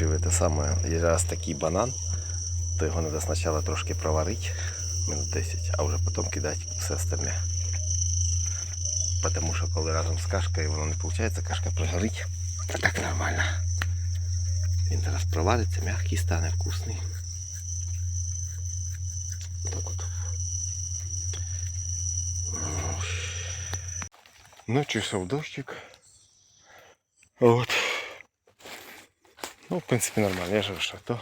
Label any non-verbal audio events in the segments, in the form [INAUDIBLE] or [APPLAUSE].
Это самое, є раз такий банан, то його треба спочатку трошки проварити, минут 10, а вже потім кидати все остальне. Потому що коли разом з кашкою воно не виходить, кашка пригорить. А так нормально. Він зараз провариться, м'який стане вкусний. Так от. Ночі йшов дощик. От. Ну, в принципі, нормально, я ж що то.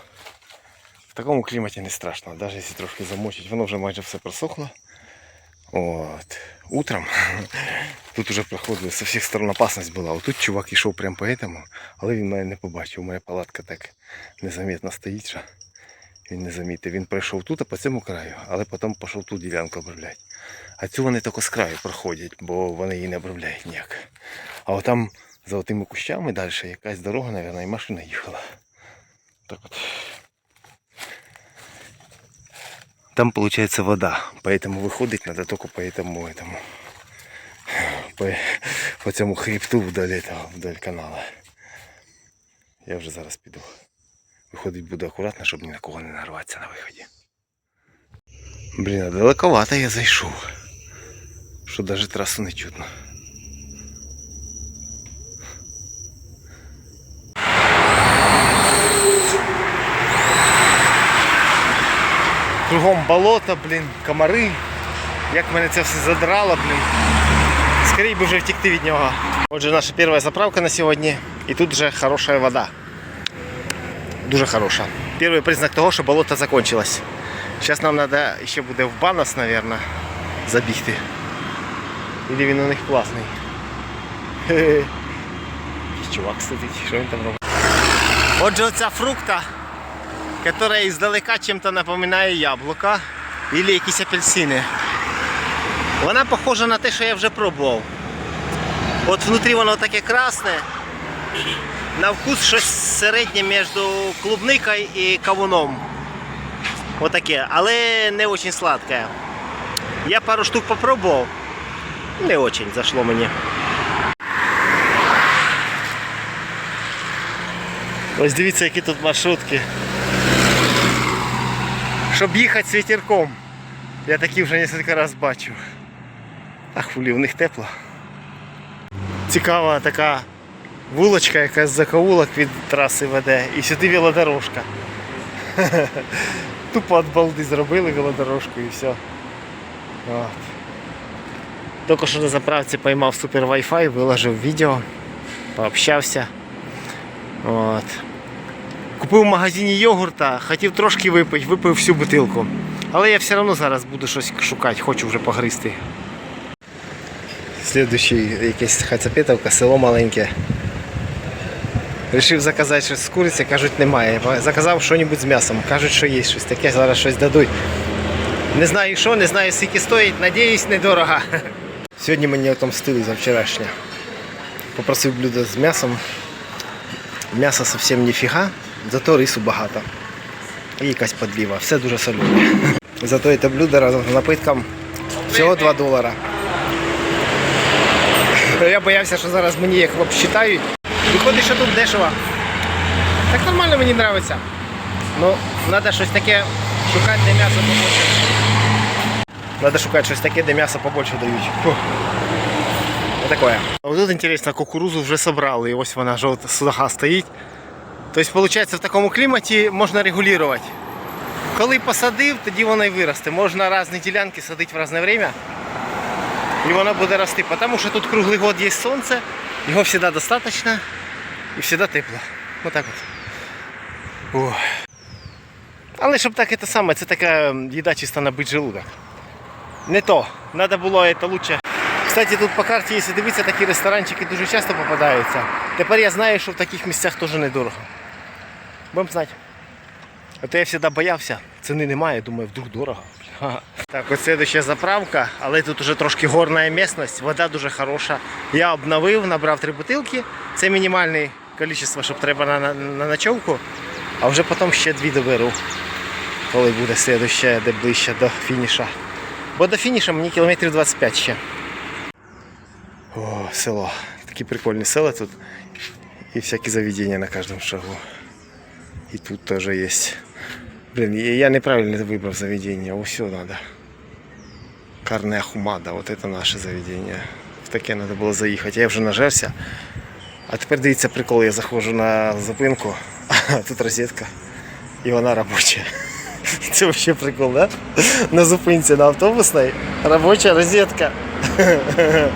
В такому кліматі не страшно, навіть якщо трошки замочить, воно вже майже все просохло. От. Утром [LAUGHS] тут уже проходили з усіх сторон опасність була. Отут чувак йшов прямо по этому, але він мене не побачив. Мене палатка так незаметно стоїть, що він не замітив. Він пройшов тут, а по цьому краю, але потім пішов ту ділянку обробляти. А цю вони тільки з краю проходять, бо вони її не обробляють ніяк. А от там за тими кущами далі якась дорога, мабуть, і машина їхала. Так от. Там получается вода, поэтому выходить надо только по этому, этому по, по цьому хребту вдоль этого, вдоль канала. Я вже зараз піду. Виходить буду акуратно, щоб ні на кого не нарватися на виході. Блін, а далековато я зайшов. Що навіть трасу не чутно. Кругом болото, блін, комари. Як мене це все задрало, блін. Скорей би вже втекти від нього. Отже, наша перша заправка на сьогодні. І тут вже хороша вода. Дуже хороша. Перший признак того, що болото закончилось. Зараз нам треба ще буде в банас, мабуть, забігти. Или він у них класний. Чувак сидить, що він там робить? Отже, оця фрукта, яка издалека чем-то напоминає яблука или якісь апельсини. Вона похожа на те, що я вже пробував. От внутрі воно таке красне. На вкус щось середнє між клубникою і кавуном. Отаке, але не дуже сладке. Я пару штук попробував. Не очень зашло мені. Ось дивіться, які тут маршрутки. Щоб їхати з вітерком. Я такі вже кілька разів бачив. А хулі, в них тепло. Цікава така вулочка, яка з закоулок від траси веде. І сюди велодорожка. [LAUGHS] Тупо від балди зробили велодорожку і все. От. Тільки що на заправці поймав супер Wi-Fi, виложив відео, пообщався. От. Купив в магазині йогурта, хотів трошки випити, випив всю бутилку. Але я все одно зараз буду щось шукати, хочу вже погризти. Слідуючий якесь хацапетовка, село маленьке. Рішив заказати щось з куриці, кажуть, немає. Заказав щось з м'ясом. Кажуть, що є щось таке, зараз щось дадуть. Не знаю що, не знаю скільки стоїть, надіюсь, недорого. [LAUGHS] Сьогодні мені отомстили за вчорашнє. Попросив блюдо з м'ясом. М'яса зовсім ніфіга, зато рису багато. І якась подліва. Все дуже солене. Зато це блюдо разом з напитком всього 2 долара. Я боявся, що зараз мені їх обсчитають. Виходить, що тут дешево. Так нормально мені подобається. Ну, треба щось таке шукати, де м'ясо побольше. Треба шукати щось таке, де м'ясо побольше дають. А тут интересно, кукурузу вже собрали, і ось вона жовта судаха стоїть. Тобто, виходить, в такому кліматі можна регулювати. Коли посадив, тоді воно і виросте. Можна різні ділянки садити в різне время. І воно буде рости. Тому що тут круглий год є сонце, його завжди достатньо і завжди тепло. Ось так от. Ох. Але щоб так це саме, це така їда чисто набить желудок. Не то. Надо було це лучше. Кстати, тут по карті, якщо дивитися, такі ресторанчики дуже часто попадаються. Тепер я знаю, що в таких місцях теж недорого. Будемо знати. А то я завжди боявся, ціни немає, думаю, вдруг дорого. Так, ось слідуща заправка, але тут уже трошки горна місцевість, вода дуже хороша. Я обновив, набрав три бутилки. Це мінімальне кількість, щоб треба на, на, на ночовку, а вже потім ще дві доберу, коли буде слідуща, де ближче до фініша. Бо до фініша мені кілометрів 25 ще. О, село. Такі прикольні села тут. І всякі заведення на кожному шагу. И тут тоже есть. Блин, я я неправильно выбрал заведение. О, все надо. Карная Хумада, вот это наше заведение. В таке надо було заїхати. Я вже нажерся. А тепер дивіться прикол, я заходжу на зупинку, [LAUGHS] а тут розетка. І вона робоча. Це взагалі [LAUGHS] прикол, да? На зупинці на автобусній робоча розетка. [LAUGHS]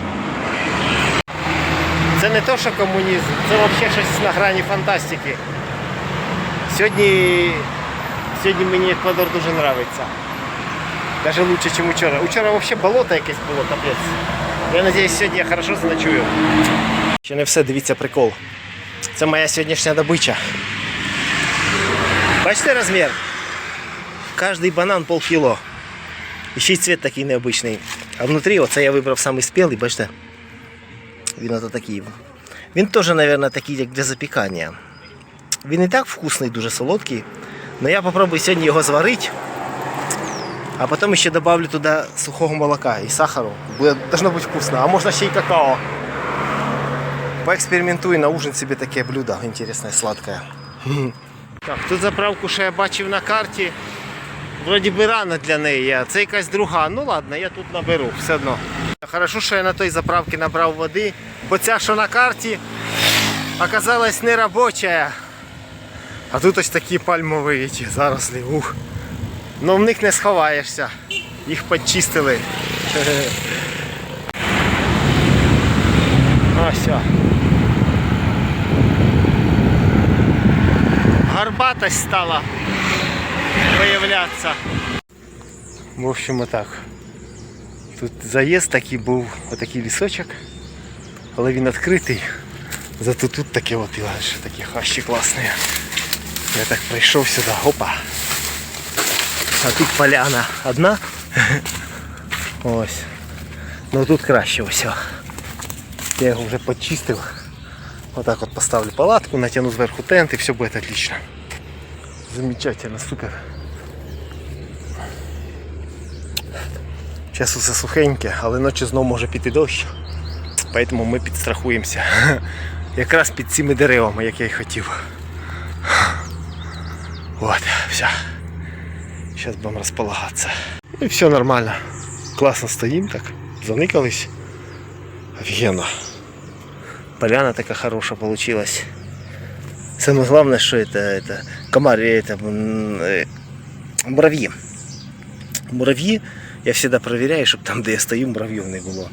Це не то, що комунізм, це взагалі щось на грані фантастики. Сьогодні, сьогодні мені Еквадор дуже подобається. Даже лучше, ніж вчора. Вчора взагалі болото якесь було, капець. Я сподіваюся, сьогодні я хорошо заночую. Ще не все, дивіться прикол. Це моя сьогоднішня добича. Бачите розмір? Кожний банан полкіло. І ще й цвіт такий необычний. А внутрі оце я вибрав самий спілий, бачите? Він ото такий. Він теж, мабуть, такий, як для запікання. Він і так вкусний, дуже солодкий. Але я попробую сьогодні його зварити. А потім ще добавлю туди сухого молока і сахару. Буде должно бути вкусно. А можна ще й какао. Поекспериментую на ужин собі таке блюдо інтересне, сладке. [LAUGHS] Так, тут заправку ще я бачив на карті. Вроді би рано для неї, це якась друга. Ну ладно, я тут наберу все одно. Хорошо, що я на той заправці набрав води, бо ця, що на карті, оказалась не робоча. А тут ось такі пальмові ті зарослі. Ух. Ну в них не сховаєшся. Їх підчистили. [LAUGHS] Ось. Горбатость стала виявлятися. В общем, отак. Тут заїзд такий був, отакий лісочок, але він відкритий. Зато тут таке от і такі хащі класні. Я так прийшов сюди, опа. А тут поляна одна. Ось. Ну тут краще ось. Я його вже почистив. Отак от поставлю палатку, натягну зверху тент і все буде отлично. Замечательно, супер. Зараз усе сухеньке, але ночі знову може піти дощ. Поэтому ми підстрахуємося. Якраз під цими деревами, як я й хотів. Вот, все. Сейчас будем располагаться. И все нормально. Классно стоим так. Заникались. Офигенно. Поляна такая хорошая получилась. Самое главное, что это, это комары, это м, э, муравьи. Муравьи я всегда проверяю, щоб там, де я стою, муравйів не було.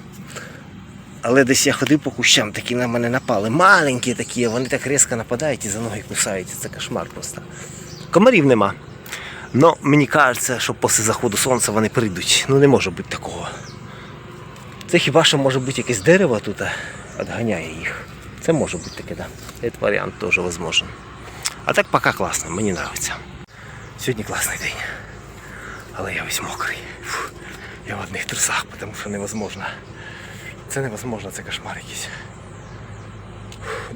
Але десь я ходив по кущам, такі на мене напали. Маленькі такі, вони так різко нападають і за ноги кусають. Це кошмар просто. Комарів нема. Но мені кажеться, що після заходу сонця вони прийдуть. Ну не може бути такого. Це хіба що може бути якесь дерево тут відганяє їх. Це може бути таке, да. Цей варіант теж можливий. А так поки класно, мені подобається. Сьогодні класний день. Але я весь мокрий. Фу. Я в одних трусах, тому що невозможно. Це невозможно, це кошмар якийсь.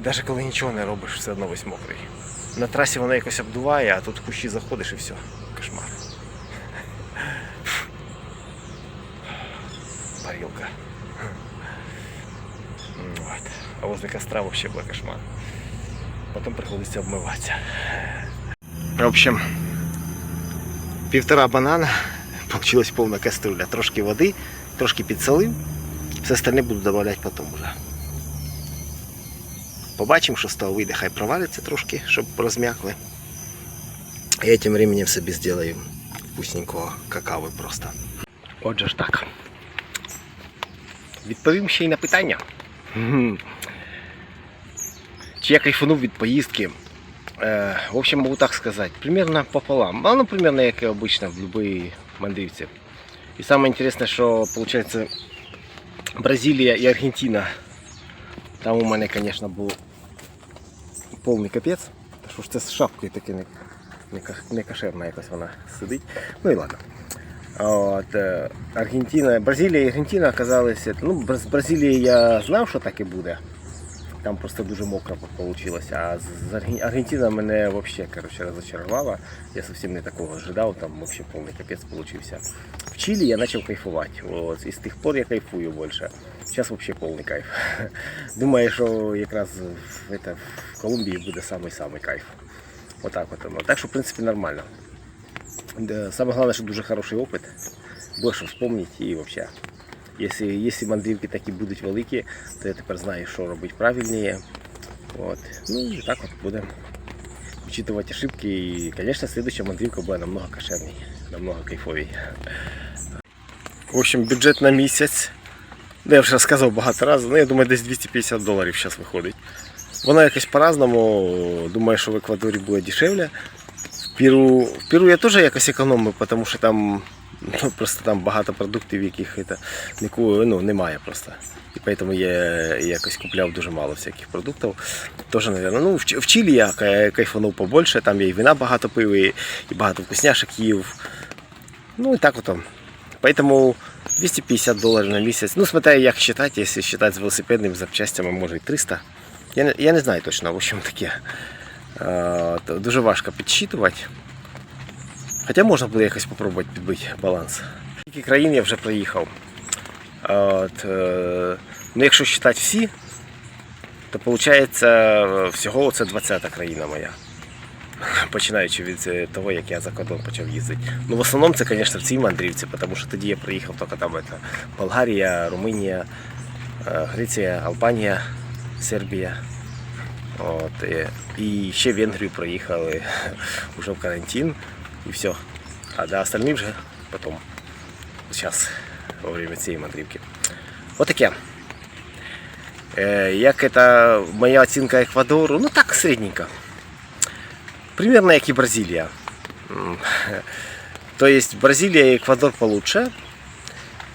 Навіть коли нічого не робиш, все одно весь мокрий. На трасі воно якось обдуває, а тут в кущі заходиш і все. Кошмар. Парилка. Вот. А возле костра вообще был кошмар. Потом приходится обмываться. В общем, півтора банана. Получилась повна кастрюля. Трошки води, трошки підсолив. Все остальне буду додавати потім уже. Побачимо, що з того вийде, хай провалиться трошки, щоб розм'якли. Я тим временем собі зроблю вкусненького какао просто. Отже ж так. Відповім ще й на питання. Чи я кайфанув від поїздки? Е, в общем, могу так сказать, примерно пополам. Ну, примерно, як і обычно, в любые мандрівці. І інтересне, що получается Бразилія і Аргентина. Там у мене, звісно, був повний капець. Та що ж це з шапкою таке не, не, не якось вона сидить. Ну і ладно. От, е, Аргентина, Бразилія і Аргентина оказалися. Ну, з Бразилії я знав, що так і буде. Там просто дуже мокро вийшло. А з Аргентина мене взагалі короче, розочарувала. Я зовсім не такого ожидав, там взагалі повний капець получився. В Чилі я почав кайфувати. От, і з тих пор я кайфую більше. Зараз взагалі повний кайф. [LAUGHS] Думаю, що якраз в, это, в Колумбії буде самий-самий кайф. Отак от воно. Так що, в принципі, нормально. Саме головне, що дуже хороший опит. Буде що вспомнити і взагалі. Якщо, якщо мандрівки такі будуть великі, то я тепер знаю, що робити правильніше. От. Ну і так от будемо учитывать ошибки. І, звісно, следующая мандрівка буде намного кошерней, намного кайфовій. В общем, бюджет на місяць. Ну, я вже розказував багато разів, ну я думаю, десь 250 доларів зараз виходить. Воно якось по-разному. Думаю, що в Еквадорі буде дешевле. В Перу, в Перу я теж якось економив, тому що там ну, [LAUGHS] просто там багато продуктів, яких это, ну, немає просто. І тому я якось купляв дуже мало всяких продуктів. Тоже, наверное, ну, в, Чилі я кай- кайфанув побольше, там я і вина багато пив, і, багато вкусняшок їв. Ну і так от. Поэтому 250 доларів на місяць. Ну, смотря як считать, якщо считать з велосипедними запчастями, може і 300. Я не, я не знаю точно, в общем таке. Дуже важко підсчитувати. Хоча можна буде якось спробувати підбити баланс. Скільки країн я вже проїхав. От, е, ну, якщо вважати всі, то виходить всього це 20-та країна моя. [LAUGHS] Починаючи від е, того, як я за кордон почав їздити. Ну, в основному це, звісно, в цій мандрівці, тому що тоді я приїхав тільки там это, Болгарія, Румунія, е, Греція, Албанія, Сербія. От, е, і ще Венгрію проїхали вже [LAUGHS] в карантин і все. А до остальних вже потім. Зараз, во время цієї мандрівки. Отаке. Е, як це моя оцінка Еквадору? Ну так, середненько. Примерно як і Бразилія. То есть Бразилия и Эквадор получше.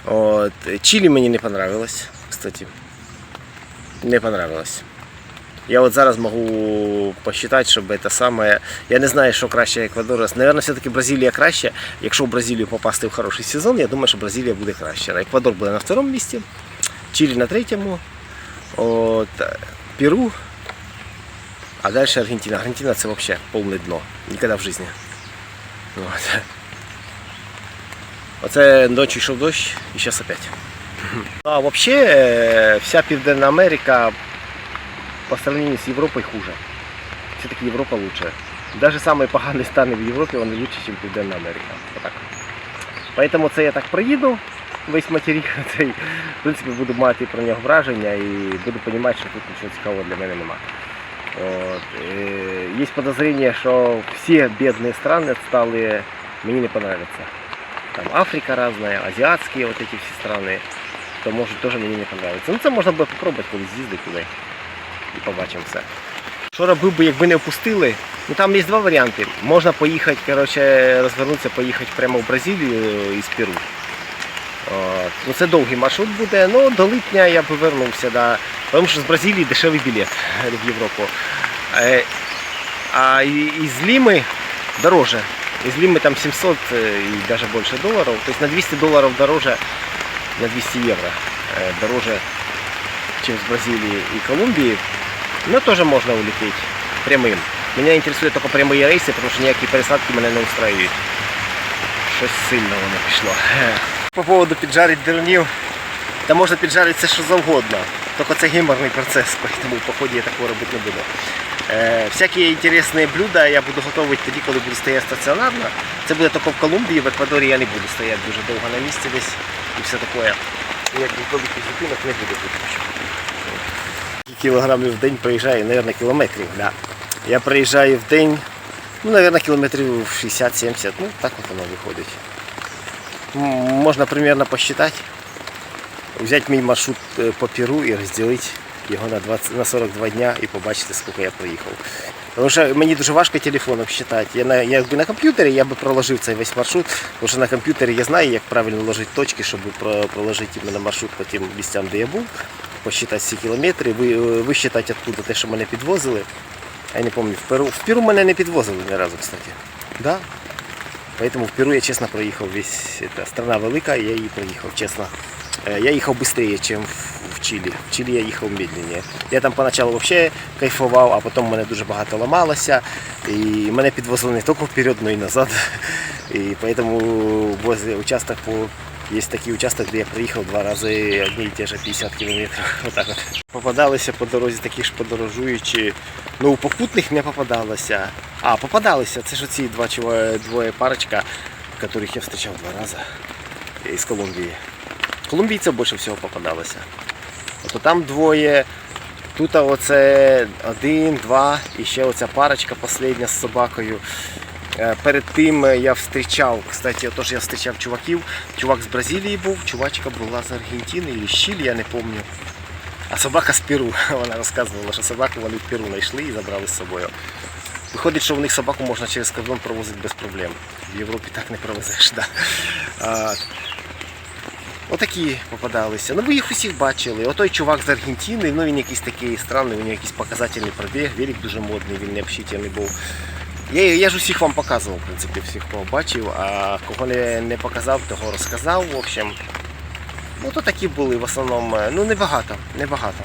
Вот. Чили мені не понравилось, кстати. Не понравилось. Я от зараз можу посчитати, щоб це саме. Я не знаю, що краще Еквадора. Наверное, все-таки Бразилія краще. Якщо в Бразилію попасти в хороший сезон, я думаю, що Бразилія буде краще. Еквадор буде на второму місці, Чилі на третьому, от, Перу, а далі Аргентина. Аргентина це взагалі повне дно. Ніколи в житті. От. Оце ночі йшов дощ і зараз опять. [LAUGHS] А взагалі е, вся Південна Америка по сравнению с Европой хуже. Все-таки Европа лучше. Даже самые поганые страны в Европе, вони лучше, чем Південна Америка. Отак. Поэтому це я так проїду весь материк [LAUGHS] цей. В принципі, буду мати про нього враження і буду розуміти, що тут нічого цікавого для мене немає. От. е, Є подозрение, що всі бідні страни стали мені не понравятся. Там Африка разная, азиатские вот эти все страны, то может тоже мені не понравиться. Ну це можна буде попробувати коли з'їздити туди і побачимо все. Що робив би, якби не впустили? Ну там є два варіанти. Можна поїхати, коротше, розвернутися, поїхати прямо в Бразилію із Перу. От. Ну це довгий маршрут буде. Ну до липня я б повернувся, да. тому що з Бразилії дешевий білет в Європу. Е, А і- із Ліми дороже. Из Лимы там 700 э, и даже больше долларов. То есть на 200 долларов дороже, на 200 евро э, дороже, чем с Бразилии и Колумбии. Но тоже можно улететь прямым. Меня интересуют только прямые рейсы, потому что ніякі пересадки мене не устраивают. Щось сильно воно пішло. По поводу піджарить дерунів. Та можна піджарити все, що завгодно. Тільки це геморний процес, [LAUGHS] тому в поході я такого робити не буду. Е, всякі інтересні блюда я буду готувати тоді, коли буду стояти стаціонарно. Це буде тільки в Колумбії, в Еквадорі я не буду стояти дуже довго на місці десь і все таке. Як великих зупинок не буде тут. Кілограмів в день проїжджаю, мабуть, кілометрів. Да. Я проїжджаю в день, ну, мабуть, кілометрів 60-70, ну так от воно виходить. Можна примерно посчитати, взяти мій маршрут е, по Перу і розділити його на 20, на 42 дня і побачити, скільки я проїхав. Тому що мені дуже важко телефоном считати. Я на, якби на комп'ютері я би проложив цей весь маршрут, тому що на комп'ютері я знаю, як правильно ложити точки, щоб проложити іменно маршрут по тим місцям, де я був, посчитати всі кілометри, ви, висчитати оттуда те, що мене підвозили. Я не пам'ятаю, в Перу. В Перу мене не підвозили ні разу, кстати. Да. Поэтому в Перу я честно проехал весь. Страна велика, я її проїхав, чесно. Е, Я їхав швидше, ніж в Чилі. В Чилі я їхав медленніше. Я там поначалу взагалі кайфував, а потім мене дуже багато ламалося. І мене підвозили не тільки вперед, але й назад. [LAUGHS] І поэтому возле участок по Є такий участок, де я приїхав два рази одні і ті ж 50 кілометрів. [LAUGHS] Отак от. Попадалися по дорозі такі ж подорожуючі. Ну, у попутних не попадалося. А, попадалися. Це ж оці два двоє парочка, яких я зустрічав два рази із Колумбії. Колумбійців більше всього попадалося. Ото там двоє, тут оце один, два, і ще оця парочка последня з собакою. Е, Перед тим я зустрічав, кстати, отож я зустрічав чуваків. Чувак з Бразилії був, чувачка була з Аргентини і Чилі, я не пам'ятаю. А собака з Перу. [LAUGHS] Вона розказувала, що собаку вони в Перу знайшли і забрали з собою. Виходить, що в них собаку можна через кордон провозити без проблем. В Європі так не провезеш. Да. Отакі попадалися. Ну ви їх усіх бачили. Отой чувак з Аргентини, ну він якийсь такий странний, у нього якийсь показательний пробіг, велик дуже модний, він не общительний був. Я, я ж усіх вам показував, в принципі, всіх кого бачив, а кого не, не показав, того розказав. В общем, ну то такі були в основному, ну небагато, небагато.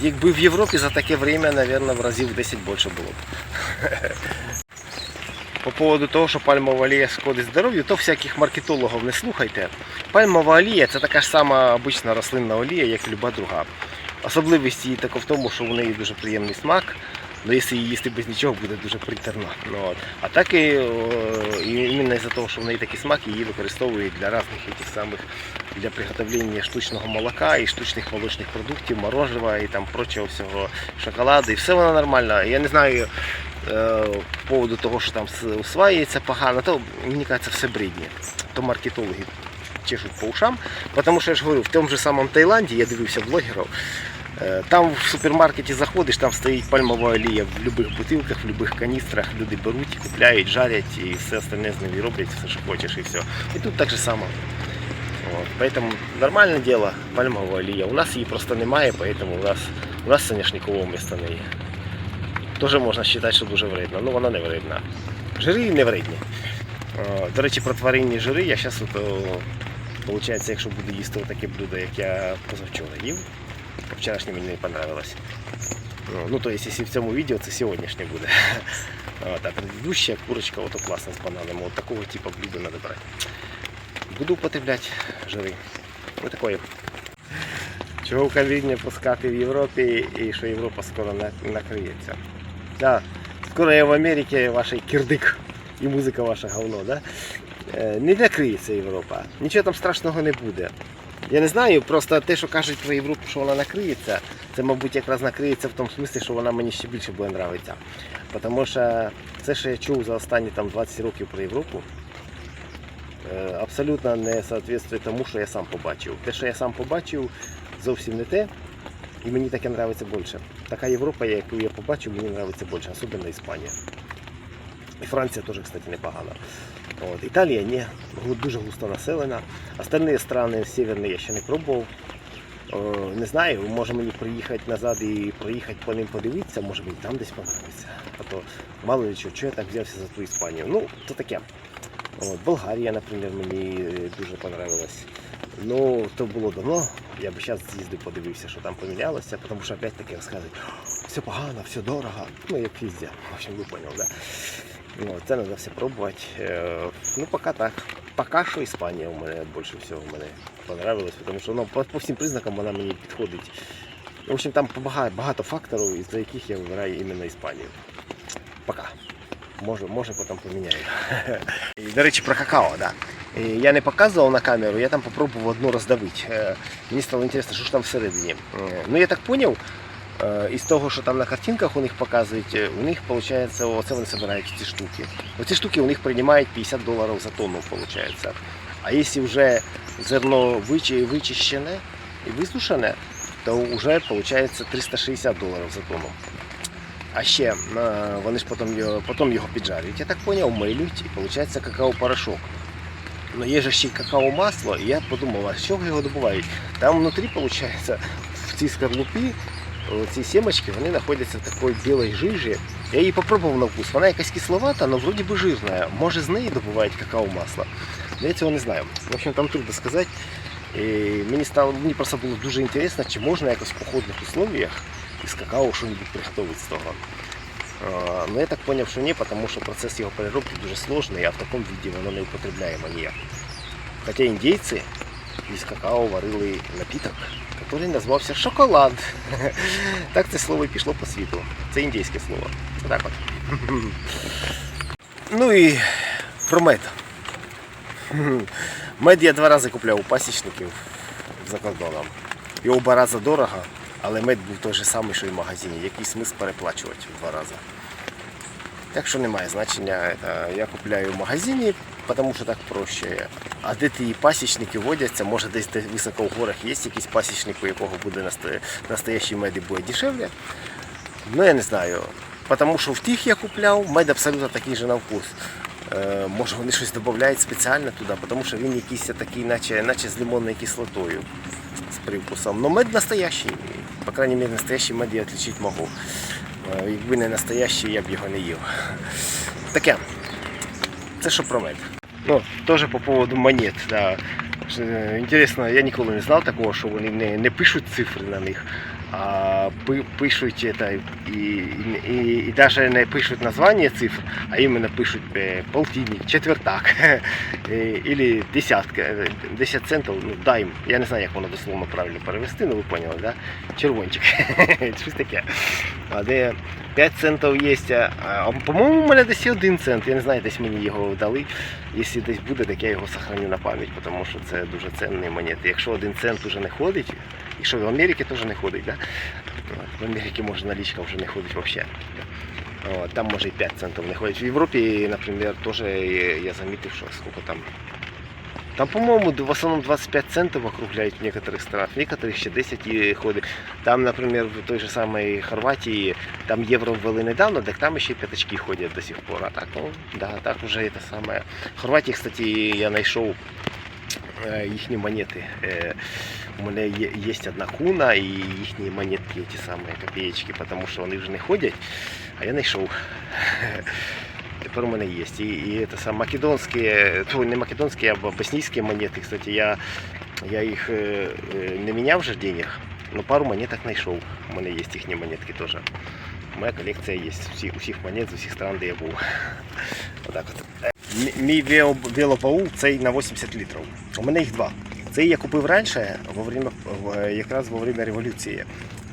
Якби в Європі за таке время, мабуть, в разів 10 більше було б. По поводу того, що пальмова олія шкодить здоров'ю, то всяких маркетологів не слухайте. Пальмова олія це така ж сама обична рослинна олія, як і люба друга. Особливість її така в тому, що в неї дуже приємний смак. Ну, якщо її їсти без нічого, буде дуже притерно. Ну. А так і, і іменно із-за того, що в неї такий смак, її використовують для різних тих самих для приготовлення штучного молока і штучних молочних продуктів, морожева і там прочого всього шоколаду. І все воно нормально. Я не знаю по поводу того, що там усваюється погано, то мені кажеться, все брідні. То маркетологи чешуть по ушам. Тому що я ж говорю, в тому же самому Таїланді я дивився блогерів. Е, Там в супермаркеті заходиш, там стоїть пальмова олія в будь-яких бутилках, в будь-яких каністрах. Люди беруть, купляють, жарять і все остальне з нею роблять, все, що хочеш, і все. І тут так же само. Вот. Поэтому нормальное дело, пальмовая олія. У нас її просто немає, поэтому у нас, у нас соняшникового вместо неї. Тоже можна вважати, що дуже вредно. Ну вона не вредна. Жири не вредні. До речі, про тваринні жири я зараз, виходить, якщо буду їсти таке блюдо, як я позавчора їв, вчорашнє мені не понравилось. Ну, то есть, якщо в цьому відео, це сьогоднішнє буде. От, а предыдущая курочка, ото класна з бананами. От такого типу блюда треба брати. Буду употребляти жири. Ось такої. Чого каміння пускати в Європі і що Європа скоро на- накриється. Да, скоро я в Америці ваш кирдик і музика ваша говно, да? Е, Не накриється Європа. Нічого там страшного не буде. Я не знаю, просто те, що кажуть про Європу, що вона накриється, це, мабуть, якраз накриється в тому смислі, що вона мені ще більше буде нравитися. Тому що все, що я чув за останні там, 20 років про Європу, е, абсолютно не соответствує тому, що я сам побачив. Те, що я сам побачив, зовсім не те. І мені таке подобається більше. Така Європа, яку я побачив, мені подобається більше, особливо Іспанія. І Франція теж, кстати, непогана. От. Італія ні, дуже густо населена. Остальні страни северні я ще не пробував. О, не знаю, може мені приїхати назад і проїхати по ним подивитися, може мені там десь подобається. А то мало ли чого, чого я так взявся за ту Іспанію. Ну, то таке. От, Болгарія, наприклад, мені е, дуже понравилась. Ну, то було давно. Я б зараз з'їздив, подивився, що там помінялося, тому що опять таки розказують, все погано, все дорого. Ну, як везде. В общем, ви поняли, да? Ну, це треба все пробувати. Е, Ну, поки так. Поки що Іспанія у мене більше всього мене понравилась, тому що ну, по, всім признакам вона мені підходить. В общем, там багато, багато факторів, із-за яких я вибираю іменно Іспанію. Пока. Може, може потім поміняю. [LAUGHS] І, до речі, про какао, да. І Я не показував на камеру, я там попробував одну роздавити. Е, Мені стало цікаво, що ж там всередині. Е, Ну я так зрозумів, із того, що там на картинках у них показують, е, у них виходить, оце вони збирають ці штуки. Оці штуки у них приймають 50 доларів за тонну, виходить. А якщо вже зерно вичищене і висушене, то вже виходить 360 доларів за тонну. А ще е, вони ж потім його, потім його піджарюють. Я так зрозумів, милють і виходить какао-порошок. Ну є же ще й какао-масло, і я подумав, а з чого його добувають? Там внутрі, виходить, в цій скорлупі ці сімочки вони знаходяться в такій білій жижі. Я її попробував на вкус. Вона якась кисловата, але вроді би жирна. Може з неї добувають какао масло. Но я цього не знаю. В общем, там трудно сказати. І мені стало мені просто було дуже цікаво, чи можна якось в походних условиях із какао щось приготувати з того. А, Ну я так зрозумів, що ні, тому що процес його переробки дуже складний, а в такому віді воно не употребляємо ніяк. Хоча індійці із какао варили напіток, який називався шоколад. [LAUGHS] Так це слово і пішло по світу. Це індійське слово. Так от. [LAUGHS] Ну і про мед. [LAUGHS] Мед я два рази купляв у пасічників за кордоном. Його два рази дорого, Але мед був той же самий, що і в магазині. Який смисл переплачувати в два рази. Так що немає значення. Е, Я купляю в магазині, тому що так проще. А де ті пасічники водяться, може десь високо в горах є якийсь пасічник, у якого буде настоящий мед і буде дешевле. Ну я не знаю. Тому що в тих я купляв, мед абсолютно такий же на вкус. Е, може вони щось додають спеціально туди, тому що він якийсь такий, наче, наче з лимонною кислотою з привкусом. Но мед настоящий. По крайней мере, настоящий мед я можу. Якби не настоящий, я б його не їв. Таке. Це що про мед. Ну, теж по поводу монет. Да. Інтересно, я ніколи не знав такого, що вони не, не пишуть цифри на них, пишуть это, і, і, і навіть не пишуть названня цифр, а іменно пишуть е, полтинник, четвертак, е, [LAUGHS] или десятка, е, 10 центів, ну дайм. Я не знаю, як воно дословно правильно перевести, ну ви поняли, да? Червончик. [LAUGHS] Щось таке. А де 5 центів є, по-моєму, у мене десь є 1 цент. Я не знаю, десь мені його дали. Якщо десь буде, так я його сохраню на пам'ять, тому що це дуже цінні монети. Якщо один цент вже не ходить, і що в Америці теж не ходить, да? От, в Америці може налічка вже не ходить взагалі. От, там може і 5 центів не ходить. В Європі, наприклад, теж я замітив, що скільки там. Там, по-моему, в основном 25 центов округляють в некоторых странах, в некоторых ще 10 і ходить. Там, наприклад, в той же самой Хорватії, там євро ввели недавно, так там ще й п'ятачки ходять до сих пор. А так, ну, да, так уже это самое. В Хорватії, кстати, я знайшов е, їхні монети. Е, У мене є, є одна куна і їхні монетки, ті самі копеечки, тому що вони вже не ходять, а я знайшов. [LAUGHS] Тепер у мене є. І, і це сам македонські, то не македонські, а боснійські монети. Кстати, я, я їх е, не міняв вже денег, але пару монеток знайшов. У мене є їхні монетки теж. Моя колекція є всіх, усіх монет з усіх стран, де я був. [LAUGHS] Отак от. Мі- Мій вел- велобаул цей на 80 літрів. У мене їх два. Цей я купив раніше, во время, якраз во время революції,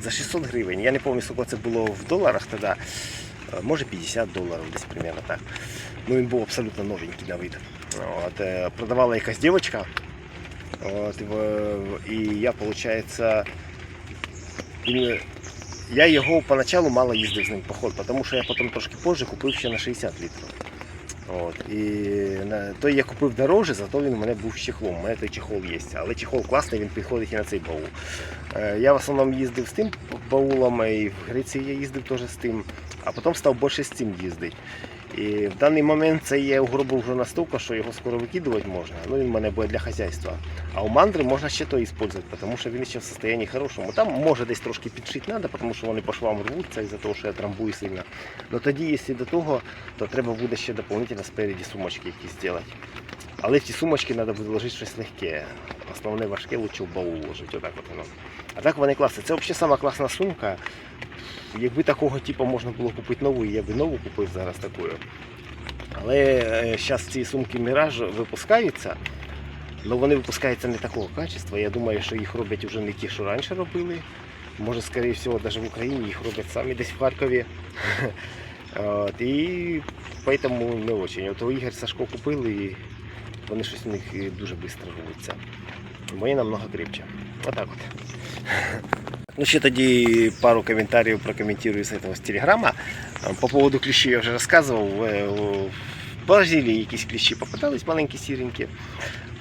за 600 гривень. Я не пам'ятаю, скільки це було в доларах тоді. Е, Може 50 доларів, десь примерно так. Ну він був абсолютно новенький на вид. От, е, продавала якась дівчинка. І я, виходить, я його поначалу мало їздив з ним поход, тому що я потім трошки позже купив ще на 60 літрів. От, і той я купив дороже, зато він у мене був з чехлом. У мене той чехол є. Але чехол класний, він підходить і на цей баул. Е, Я в основному їздив з тим баулом, і в Греції я їздив теж з тим, а потім став більше з цим їздити. І в даний момент це є угробив вже настільки, що його скоро викидувати можна. Ну він в мене буде для хазяйства. А у мандри можна ще то використовувати, тому що він ще в стані хорошому. Там може десь трошки підшити треба, тому що вони по швам рвуться із-за того, що я трамбую сильно. Но тоді, якщо до того, то треба буде ще дополнительно спереді сумочки якісь зробити. Але в ті сумочки треба буде ложити щось легке. Основне важке лучше в баул ложити. Отак от воно. А так вони класні. Це взагалі сама класна сумка. Якби такого типу можна було купити нову, я би нову купив зараз такою. Але зараз ці сумки Міраж випускаються. але вони випускаються не такого качества. Я думаю, що їх роблять вже не ті, що раніше робили. Може, скоріше всього, навіть в Україні їх роблять самі десь в Харкові. [LAUGHS] От, і поэтому не очень. От Ігор Сашко купили і вони щось у них дуже швидко рвуться. Мої намного крепче. Отак от. [LAUGHS] Ну, ще тоді пару коментарів прокоментирую з этого з телеграма. По поводу кліщів я вже розказував. Е, в Бразилії якісь кліщі попадались маленькі сіренькі.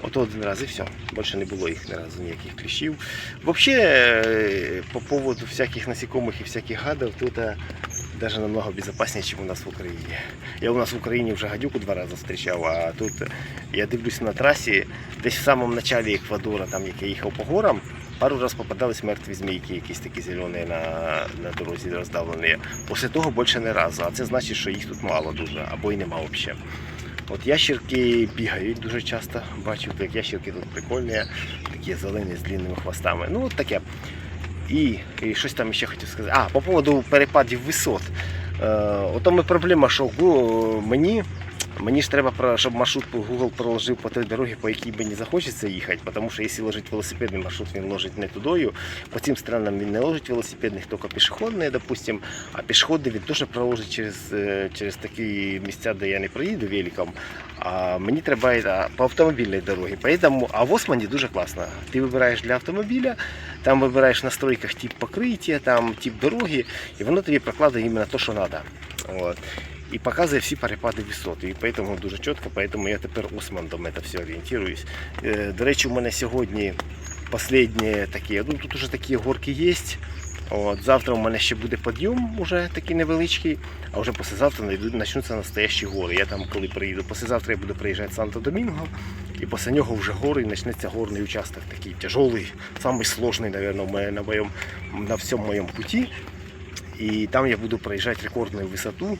От один раз і все. Більше не було їх ні разу ніяких кліщів. Взагалі, е, по поводу всяких насекомых і всяких гадів, тут е, даже намного безопаснее, ніж у нас в Україні. Я у нас в Україні вже гадюку два рази зустрічав, а тут я дивлюсь на трасі, десь в самому началі Еквадора, там як я їхав по горам, Пару раз попадались мертві змійки, якісь такі зелені на, на дорозі роздавлені. Після того більше не разу. А це значить, що їх тут мало дуже, або й нема взагалі. От ящерки бігають дуже часто. Бачу, як ящерки тут прикольні, такі зелені з длинними хвостами. Ну, от таке. І, і щось там ще хотів сказати. А, по поводу перепадів висот. Е, ото ми проблема, що мені, мені ж треба, щоб маршрут Google проложив по той дорозі, по якій мені захочеться їхати, тому що якщо ложить велосипедний маршрут, він ложить не тудою. По цим странам він не ложить велосипедних, тільки пішохідний, допустим, а пішохідний він теж проложить через, е, через такі місця, де я не проїду великом. А мені треба е, по автомобільній дорозі. Поэтому, а в Османі дуже класно. Ти вибираєш для автомобіля, там вибираєш в настройках тип покриття, там тип дороги, і воно тобі прокладає іменно те, що треба. От. І показує всі перепади висот. І поэтому дуже чітко, поэтому я тепер Османдом це все орієнтуюсь. Е, До речі, у мене сьогодні останні такі, ну тут уже такі горки є. От, завтра у мене ще буде підйом, уже такий невеличкий, а вже післязавтра почнуться настоящі гори. Я там, коли приїду, післязавтра я буду приїжджати в Санто-Домінго, і після нього вже гори і почнеться горний участок, такий тяжелий, самий мабуть, на, моєму, на всьому моєму путі. І там я буду проїжджати рекордну висоту,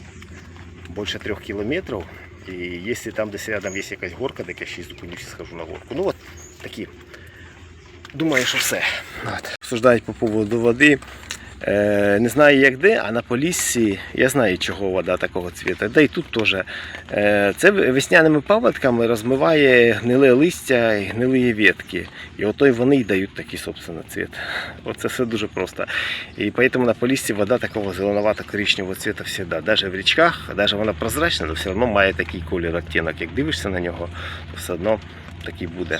більше трьох кілометрів. І якщо там десь рядом є якась горка, так я ще й схожу на горку. Ну от такі. Думаю, що все. От. Обсуждають по поводу води. Е, не знаю як де, а на Поліссі я знаю, чого вода такого цвіта. Да і тут теж. Е, це весняними паводками розмиває гниле листя і гнилі ветки. І ото й вони й дають такий собственно цвіт. Оце все дуже просто. І поэтому на Поліссі вода такого зеленовато-коричневого цвіта всегда. Даже в річках, даже вона прозрачна, але все одно має такий колір оттінок. Як дивишся на нього, то все одно такий буде.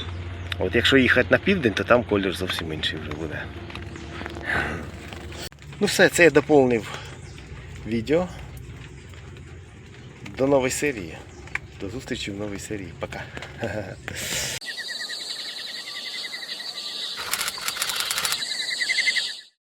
От якщо їхати на південь, то там колір зовсім інший вже буде. Ну все, це я доповнив відео. До нової серії. До зустрічі в новій серії. Пока. [LAUGHS]